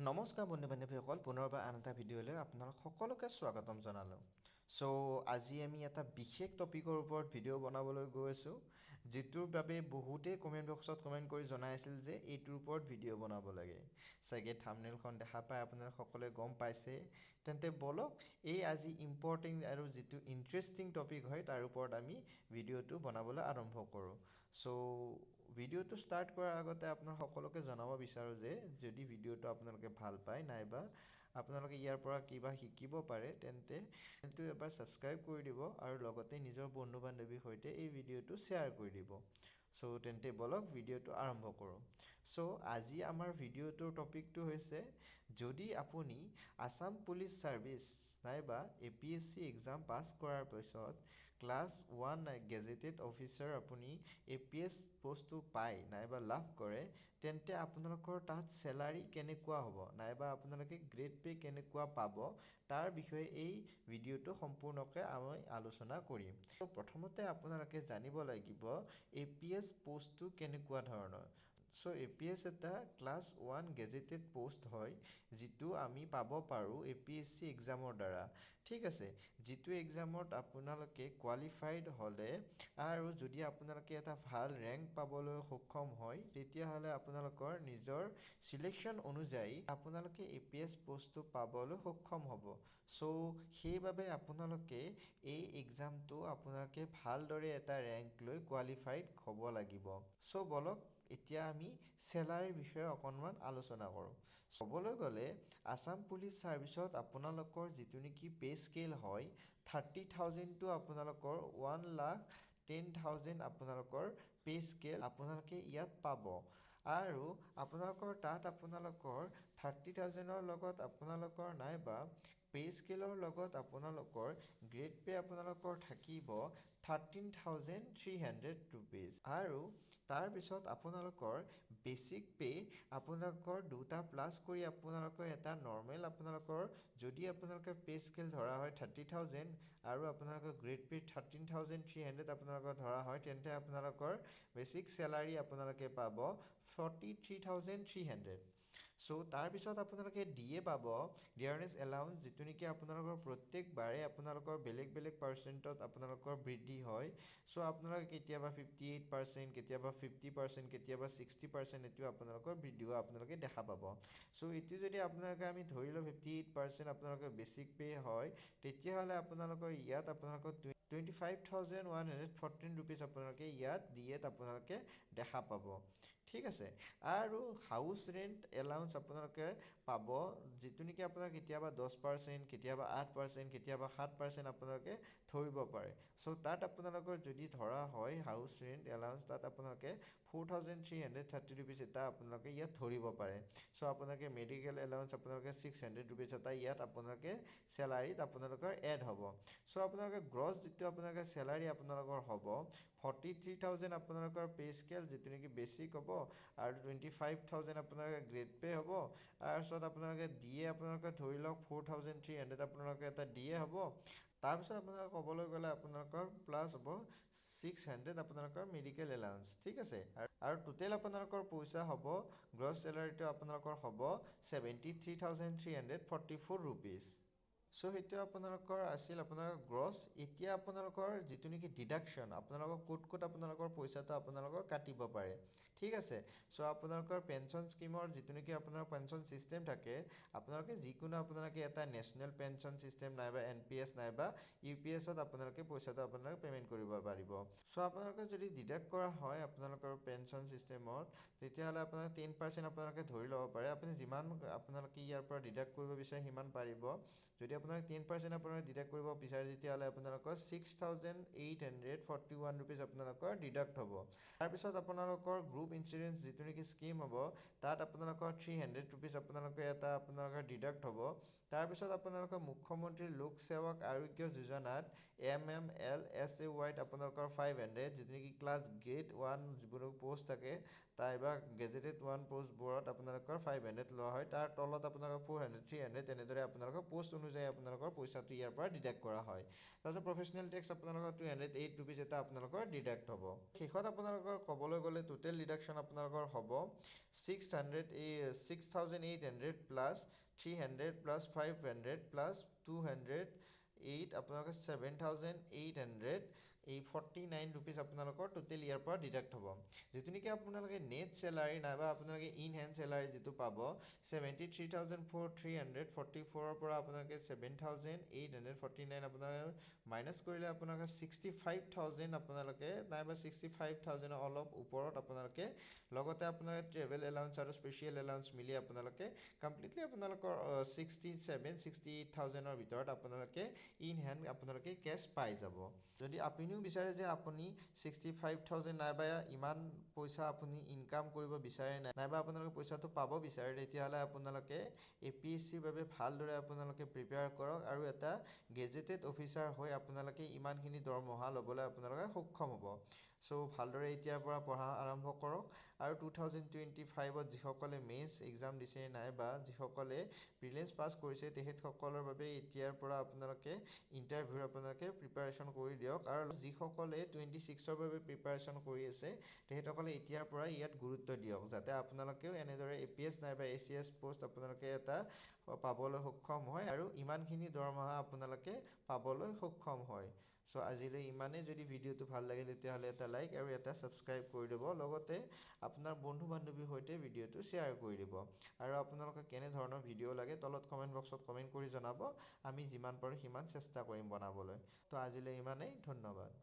নমস্কাৰ বন্ধু বান্ধৱীসকল পুনৰবাৰ আন এটা ভিডিঅ'লৈ আপোনালোক সকলোকে স্বাগতম জনালোঁ। ছ' আজি আমি এটা বিশেষ টপিকৰ ওপৰত ভিডিঅ' বনাবলৈ গৈ আছোঁ যিটোৰ বাবে বহুতেই কমেণ্ট বক্সত কমেণ্ট কৰি জনাই আছিল যে এইটোৰ ওপৰত ভিডিঅ' বনাব লাগে। চাগে থামনেলখন দেখা পাই আপোনালোক সকলোৱে গম পাইছে। তেন্তে বলক এই আজি ইম্পৰ্টেণ্ট আৰু যিটো ইণ্টাৰেষ্টিং টপিক হয় তাৰ ওপৰত আমি ভিডিঅ'টো বনাবলৈ আৰম্ভ কৰোঁ। ছ' ভিডিঅ'টো ষ্টাৰ্ট কৰাৰ আগতে আপোনাৰ সকলোকে জনাব বিচাৰোঁ যে যদি ভিডিঅ'টো আপোনালোকে ভাল পায় নাইবা আপোনালোকে ইয়াৰ পৰা কিবা শিকিব পাৰে তেন্তে চেনেলটো এবাৰ ছাবস্ক্ৰাইব কৰি দিব আৰু লগতে নিজৰ বন্ধু বান্ধৱীৰ সৈতে এই ভিডিঅ'টো শ্বেয়াৰ কৰি দিব। ছ' তেন্তে বলক ভিডিঅ'টো আৰম্ভ কৰোঁ। ছ' আজি আমাৰ ভিডিঅ'টোৰ টপিকটো হৈছে যদি আপুনি আছাম পুলিচ ছাৰ্ভিচ নাইবা A P S C exam pass কৰাৰ পিছত ক্লাছ ওৱান গেজেটেড অফিচাৰ আপুনি এ পি এছ পষ্টটো পায় নাইবা লাভ কৰে তেন্তে আপোনালোকৰ তাত চেলাৰী কেনেকুৱা হ'ব নাইবা আপোনালোকে গ্ৰেড পে' কেনেকুৱা পাব তাৰ বিষয়ে এই ভিডিঅ'টো সম্পূৰ্ণকৈ আমি আলোচনা কৰিম। প্ৰথমতে আপোনালোকে জানিব লাগিব এ পি এছ পষ্টটো কেনেকুৱা ধৰণৰ? ছ' এ পি এছ এটা ক্লাছ ওৱান গেজেটেড পষ্ট হয় যিটো আমি পাব পাৰোঁ এ পি এছ চি এক্সামৰ দ্বাৰা। ঠিক আছে যিটো এক্সামত আপোনালোকে কোৱালিফাইড হ'লে আৰু যদি আপোনালোকে এটা ভাল ৰেংক পাবলৈ সক্ষম হয় তেতিয়াহ'লে আপোনালোকৰ নিজৰ চিলেকশ্যন অনুযায়ী আপোনালোকে এ পি এছ পষ্টটো পাবলৈ সক্ষম হ'ব। ছ' সেইবাবে আপোনালোকে এই এক্সামটো আপোনালোকে ভালদৰে এটা ৰেংক লৈ কোৱালিফাইড হ'ব লাগিব। ছ' বলক এতিয়া আমি চেলাৰীৰ বিষয়ে অকণমান আলোচনা কৰোঁ। ক'বলৈ গ'লে আছাম পুলিচ ছাৰ্ভিচত আপোনালোকৰ যিটো নেকি পে' স্কেল হয় থাৰ্টি থাউজেণ্ডটো আপোনালোকৰ ওৱান লাখ টেন থাউজেণ্ড আপোনালোকৰ পে' স্কেল আপোনালোকে ইয়াত পাব। আৰু আপোনালোকৰ তাত আপোনালোকৰ থাৰ্টি থাউজেণ্ডৰ লগত আপোনালোকৰ নাইবা পে' স্কেলৰ লগত আপোনালোকৰ গ্ৰেড পে' আপোনালোকৰ থাকিব thirteen thousand three hundred rupees আৰু তাৰপিছত আপোনালোকৰ বেচিক পে' আপোনালোকৰ দুটা প্লাছ কৰি আপোনালোকৰ এটা নৰ্মেল আপোনালোকৰ যদি আপোনালোকে পে' স্কেল ধৰা হয় থাৰ্টি থাউজেণ্ড আৰু আপোনালোকৰ grade pay' thirteen thousand three hundred আপোনালোকৰ ধৰা হয় তেন্তে আপোনালোকৰ বেচিক চেলাৰী আপোনালোকে পাব forty three thousand three hundred so' তাৰপিছত আপোনালোকে এ পাব। ডিয়াৰনেছ এলাউঞ্চ যিটো নেকি আপোনালোকৰ প্ৰত্যেকবাৰে আপোনালোকৰ বেলেগ বেলেগ পাৰ্চেণ্টত আপোনালোকৰ বৃদ্ধি হয়। ছ' আপোনালোকে কেতিয়াবা ফিফটি এইট পাৰ্চেণ্ট কেতিয়াবা ফিফটি পাৰ্চেণ্ট কেতিয়াবা ছিক্সটি পাৰ্চেণ্ট এইটো আপোনালোকৰ বৃদ্ধি হোৱা আপোনালোকে দেখা পাব। ছ' এইটো যদি আপোনালোকে আমি ধৰি লওঁ ফিফটি এইট পাৰ্চেণ্ট আপোনালোকৰ বেচিক পে' হয় তেতিয়াহ'লে আপোনালোকৰ ইয়াত আপোনালোকৰ twenty five thousand one hundred fourteen rupees আপোনালোকে ইয়াত ডি এত আপোনালোকে দেখা পাব। ঠিক আছে। আৰু হাউচ ৰেণ্ট এলাউঞ্চ আপোনালোকে পাব যিটো নেকি আপোনাৰ কেতিয়াবা দহ পাৰ্চেণ্ট কেতিয়াবা আঠ পাৰ্চেণ্ট কেতিয়াবা সাত পাৰ্চেণ্ট আপোনালোকে ধৰিব পাৰে। ছ' তাত আপোনালোকৰ যদি ধৰা হয় হাউচ ৰেণ্ট এলাউঞ্চ তাত আপোনালোকে four thousand three hundred thirty rupees এটা আপোনালোকে ইয়াত ধৰিব পাৰে। ছ' আপোনালোকে মেডিকেল এলাউঞ্চ আপোনালোকে ছিক্স হাণ্ড্ৰেড ৰুপিজ এটা ইয়াত আপোনালোকে চেলাৰীত আপোনালোকৰ এড হ'ব। ছ' আপোনালোকে গ্ৰছ যিটো আপোনালোকে চেলাৰী আপোনালোকৰ হ'ব ফৰ্টি থ্ৰী থাউজেণ্ড আপোনালোকৰ পে' স্কেল যিটো নেকি বেচিক হ'ব আৰু টুৱেণ্টি ফাইভ থাউজেণ্ড আপোনালোকে গ্ৰেড পে' হ'ব তাৰপিছত আপোনালোকে ডি এ আপোনালোকে ধৰি লওক ফ'ৰ থাউজেণ্ড থ্ৰী হাণ্ড্ৰেড আপোনালোকে এটা ডি এ হ'ব তাৰপিছত আপোনালোকে ক'বলৈ গ'লে আপোনালোকৰ প্লাছ হ'ব ছিক্স হাণ্ড্ৰেড আপোনালোকৰ মেডিকেল এলাউঞ্চ ঠিক আছে? আৰু টোটেল আপোনালোকৰ পইচা হ'ব গ্ৰছ চেলাৰীটো আপোনালোকৰ হ'ব seventy three thousand three hundred forty four rupees so' সেইটো আপোনালোকৰ আছিল আপোনালোকৰ গ্ৰছ এতিয়া আপোনালোকৰ যিটো নেকি ডিডাকশ্যন আপোনালোকৰ ক'ত ক'ত আপোনালোকৰ পইচাটো আপোনালোকৰ কাটিব পাৰে ঠিক আছে। ছ' আপোনালোকৰ পেঞ্চন স্কীমৰ যিটো নেকি আপোনাৰ পেঞ্চন ছিষ্টেম থাকে আপোনালোকে যিকোনো আপোনালোকে এটা নেশ্যনেল পেঞ্চন ছিষ্টেম নাইবা এন পি এছ নাইবা ইউ পি এছত আপোনালোকে পইচাটো আপোনালোকে পে'মেণ্ট কৰিব পাৰিব। ছ' আপোনালোকে যদি ডিডাক্ট কৰা হয় আপোনালোকৰ পেঞ্চন ছিষ্টেমত তেতিয়াহ'লে আপোনালোকে টেন পাৰ্চেণ্ট আপোনালোকে ধৰি ল'ব পাৰে। আপুনি যিমান আপোনালোকে ইয়াৰ পৰা ডিডাক্ট কৰিব বিচাৰে সিমান পাৰিব। যদি আপোনালোকে টেন পাৰ্চেণ্ট আপোনালোকে ডিডাক্ট কৰিব বিচাৰে তেতিয়াহ'লে আপোনালোকৰ six thousand eight hundred forty one rupees আপোনালোকৰ ডিডাক্ট হ'ব। তাৰপিছত আপোনালোকৰ গ্ৰুপ ইঞ্চুৰেঞ্চ যিটো নেকি স্কীম হ'ব তাত আপোনালোকৰ থ্ৰী হাণ্ড্ৰেড ৰুপিজ আপোনালোকে এটা আপোনালোকৰ ডিডাক্ট হ'ব। তাৰপিছত আপোনালোকৰ মুখ্যমন্ত্ৰী লোক সেৱক আৰোগ্য যোজনাত M M L S A ৱাইত আপোনালোকৰ ফাইভ হাণ্ড্ৰেড যিটো নেকি ক্লাছ গ্ৰেড ওৱান যিবোৰ প'ষ্ট থাকে নাইবা গেজেটেড ওৱান প'ষ্টবোৰত আপোনালোকৰ ফাইভ হাণ্ড্ৰেড লোৱা হয়। তাৰ তলত আপোনালোকৰ ফ'ৰ হাণ্ড্ৰেড থ্ৰী হাণ্ড্ৰেড তেনেদৰে আপোনালোকৰ প'ষ্ট অনুযায়ী আপোনালোকৰ পইচাটো ইয়াৰ পৰা ডিডাক্ট কৰা হয়। তাৰপিছত প্ৰফেশ্যনেল টেক্স আপোনালোকৰ টু হাণ্ড্ৰেড এইট ৰুপিজ এটা আপোনালোকৰ ডিডাক্ট হ'ব। শেষত আপোনালোকৰ ক'বলৈ গ'লে টোটেল ডিডাকশ্যন আপোনালোকৰ হ'ব। ছিক্স হাণ্ড্ৰেড এই six thousand eight hundred plus three hundred plus five hundred plus two hundred eight আপোনালোকৰ ছেভেন থাউজেণ্ড এইট হাণ্ড্ৰেড এই ফৰ্টি নাইন ৰুপিজ আপোনালোকৰ টোটেল ইয়াৰ পৰা ডিডাক্ট হ'ব। যিটো নেকি আপোনালোকে নেট চেলাৰী নাইবা আপোনালোকে ইন হেণ্ড চেলাৰী যিটো পাব seventy three thousand four three hundred forty ফ'ৰৰ পৰা আপোনালোকে seven thousand eight hundred forty nine আপোনালোকে মাইনাছ কৰিলে আপোনালোকে ছিক্সটি ফাইভ থাউজেণ্ড আপোনালোকে নাইবা ছিক্সটি ফাইভ থাউজেণ্ডৰ অলপ ওপৰত আপোনালোকে লগতে আপোনালোকে ট্ৰেভেল এলাউঞ্চ আৰু স্পেচিয়েল এলাউঞ্চ মিলি আপোনালোকে কমপ্লিটলি আপোনালোকৰ ছিক্সটি ছেভেন ছিক্সটি এইট থাউজেণ্ডৰ ভিতৰত আপোনালোকে ইন হেণ্ড আপোনালোকে কেছ পাই যাব। যদি আপুনিও বিচাৰে যে আপুনি ছিক্সটি ফাইভ থাউজেণ্ড নাইবা ইমান পইচা আপুনি ইনকাম কৰিব বিচাৰে নাই নাইবা আপোনালোকে পইচাটো পাব বিচাৰে তেতিয়াহ'লে আপোনালোকে এ পি এছ চিৰ বাবে ভালদৰে আপোনালোকে প্ৰিপেয়াৰ কৰক আৰু এটা গেজেটেড অফিচাৰ হৈ আপোনালোকে ইমানখিনি দৰমহা ল'বলৈ আপোনালোকে সক্ষম হ'ব। চ' ভালদৰে এতিয়াৰ পৰা পঢ়া আৰম্ভ কৰক আৰু টু থাউজেণ্ড টুৱেণ্টি ফাইভত যিসকলে মেইনছ এক্সাম দিছে নাইবা যিসকলে প্ৰিলিমছ পাছ কৰিছে তেখেতসকলৰ বাবে এতিয়াৰ পৰা আপোনালোকে ইণ্টাৰভিউৰ আপোনালোকে প্ৰিপাৰেশ্যন কৰি দিয়ক আৰু যিসকলে টুৱেণ্টি ছিক্সৰ বাবে প্ৰিপাৰেশ্যন কৰি আছে তেখেতসকলে এতিয়াৰ পৰা ইয়াত গুৰুত্ব দিয়ক যাতে আপোনালোকেও এনেদৰে এ পি এছ নাইবা এ চি এছ পষ্ট আপোনালোকে এটা পাবলৈ সক্ষম হয় আৰু ইমানখিনি দৰমহা আপোনালোকে পাবলৈ সক্ষম হয়। চ' আজিলৈ ইমানেই। যদি ভিডিঅ'টো ভাল লাগে তেতিয়াহ'লে এটা লাইক আৰু এটা ছাবস্ক্ৰাইব কৰি দিব। লগতে আপোনাৰ বন্ধু বান্ধৱীৰ সৈতে ভিডিঅ'টো শ্বেয়াৰ কৰি দিব। আৰু আপোনালোকক কেনেধৰণৰ ভিডিঅ' লাগে তলত কমেণ্ট বক্সত কমেণ্ট কৰি জনাব। আমি যিমান পাৰোঁ সিমান চেষ্টা কৰিম বনাবলৈ। তো আজিলৈ ইমানেই। ধন্যবাদ।